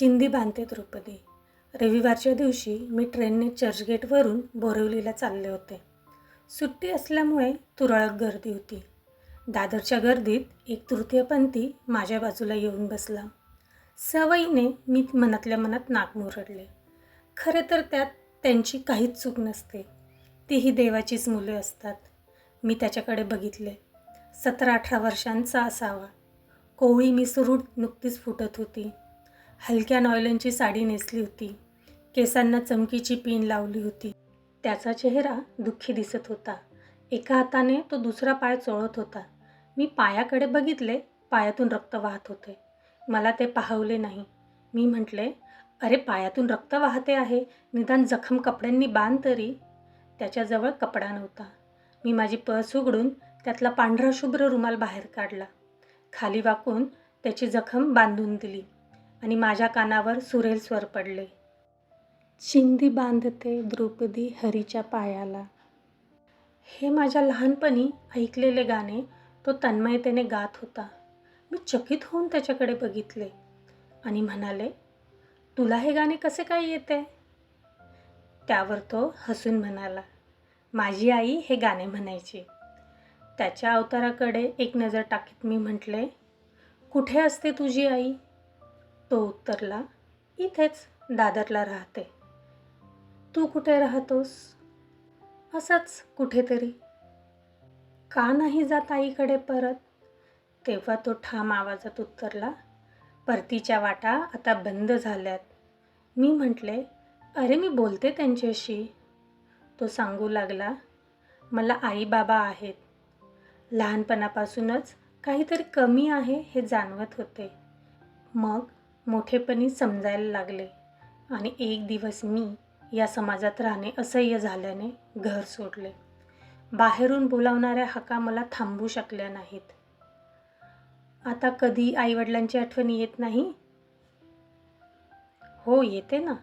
चिंदी बांधते द्रौपदी. रविवारच्या दिवशी मी ट्रेनने चर्चगेटवरून बोरिवलीला चालले होते. सुट्टी असल्यामुळे तुरळक गर्दी होती. दादरच्या गर्दीत एक तृतीयपंथी माझ्या बाजूला येऊन बसला. सवयीने मी मनातल्या मनात नाक मुरडले. खरे तर त्यात त्यांची काहीच चूक नसते. तीही देवाचीच मुले असतात. मी त्याच्याकडे बघितले. सतरा अठरा वर्षांचा असावा. कोवळी मी सुरूट नुकतीच फुटत होती. हलक्या नॉयलनची साडी नेसली होती. केसांना चमकीची पिन लावली होती. त्याचा चेहरा दुःखी दिसत होता. एका हाताने तो दुसरा पाय चोळत होता. मी पायाकडे बघितले पायातून रक्त वाहत होते. मला ते पाहवले नाही. मी म्हटले अरे पायातून रक्त वाहते आहे. निदान जखम कपड्यांनी बांध तरी. त्याच्याजवळ कपडा नव्हता. मी माझी पर्स उघडून त्यातला पांढरा शुभ्र रुमाल बाहेर काढला. खाली वाकून त्याची जखम बांधून दिली. आणि माझ्या कानावर सुरेल स्वर पडले. चिंदी बांधते द्रौपदी हरीच्या पायाला. हे माझ्या लहानपणी ऐकलेले गाणे तो तन्मयतेने गात होता. मी चकित होऊन त्याच्याकडे बघितले आणि म्हणाले तुला हे गाणे कसे काय येते? त्यावर तो हसून म्हणाला माझी आई हे गाणे म्हणायची. त्याच्या अवताराकडे एक नजर टाकीत मी म्हटले कुठे असते तुझी आई? तो उत्तरला इथेच दादरला राहते. तू कुठे राहतोस? असंच कुठेतरी. का नाही जात आईकडे परत? तेव्हा तो ठाम आवाजात उत्तरला परतीच्या वाटा आता बंद झाल्यात. मी म्हटले अरे मी बोलते त्यांच्याशी. तो सांगू लागला मला आई बाबा आहेत. लहानपणापासूनच काहीतरी कमी आहे हे जाणवत होते. मग मोठेपणी समजायला लागले. आणि एक दिवस मी या समाजात राहणे असह्य झाल्याने घर सोडले. बाहेरून बोलावणाऱ्या हका मला थांबू शकल्या नाहीत. आता कधी आईवडिलांची आठवण येत नाही? हो येते ना.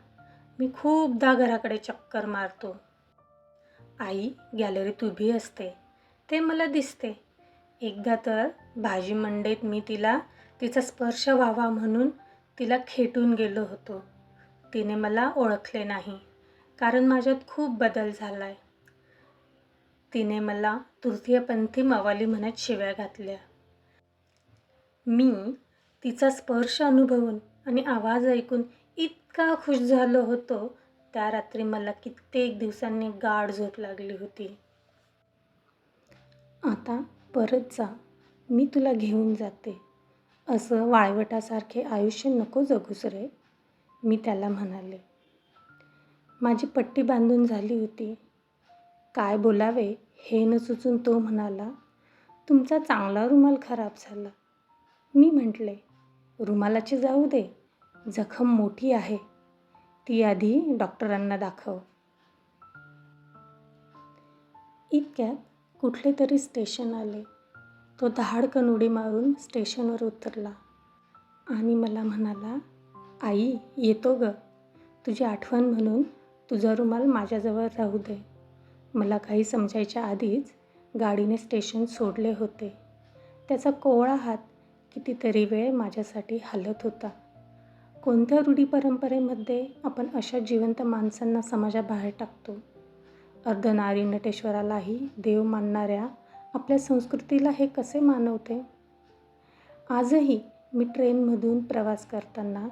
मी खूपदा घराकडे चक्कर मारतो. आई गॅलरीत उभी असते. ते मला दिसते. एकदा तर भाजी मंडईत मी तिला तिचा स्पर्श व्हावा म्हणून तिला खेटून गेलो होतो. तिने मला ओळखले नाही कारण माझ्यात खूप बदल झाला आहे तिने मला तृतीयपंथी मवाली म्हणत शिव्या घातल्या. मी तिचा स्पर्श अनुभवून आणि आवाज ऐकून इतका खुश झालो होतो त्या रात्री मला कित्येक दिवसांनी गाढ झोप लागली होती. आता परत जा मी तुला घेऊन जाते. असं वाळवटासारखे आयुष्य नको जगूस रे मी त्याला म्हणाले. माझी पट्टी बांधून झाली होती. काय बोलावे हे न सुचून तो म्हणाला तुमचा चांगला रुमाल खराब झाला. मी म्हटले रुमालाची जाऊ दे जखम मोठी आहे. ती आधी डॉक्टरांना दाखव. इतक्यात कुठले तरी स्टेशन आले. तो दहाडकन उडी मारून स्टेशनवर उतरला आणि मला म्हणाला आई येतो ग. तुझी आठवण म्हणून तुझा रुमाल माझ्याजवळ राहू दे. मला काही समजायच्या आधीच गाडीने स्टेशन सोडले होते. त्याचा कोवळा हात कितीतरी वेळ माझ्यासाठी हलत होता. कोणत्या रूढी परंपरेमध्ये आपण अशा जिवंत माणसांना समाजाबाहेर टाकतो? अर्धनारी नटेश्वरालाही देव मानणाऱ्या आपल्या संस्कृतीला हे कसे मानवते? आजही मी ट्रेनमधून प्रवास करताना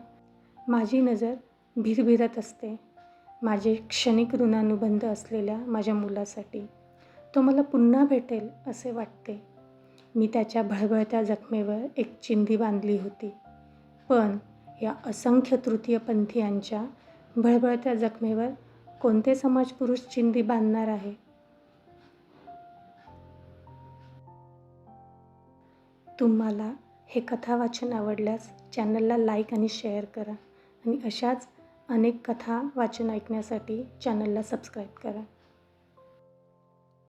माझी नजर भिरभिरत असते. माझे क्षणिक ऋणानुबंध असलेल्या माझ्या मुलासाठी तो मला पुन्हा भेटेल असे वाटते. मी त्याच्या भळभळत्या जखमेवर एक चिंधी बांधली होती. पण या असंख्य तृतीयपंथीयांच्या भळभळत्या जखमेवर कोणते समाजपुरुष चिंधी बांधणार आहे? तुम्हाला हे कथा वाचन आवडल्यास चॅनलला लाईक आणि शेअर करा. आणि अशाच अनेक कथा वाचन ऐकण्यासाठी चॅनलला सबस्क्राईब करा.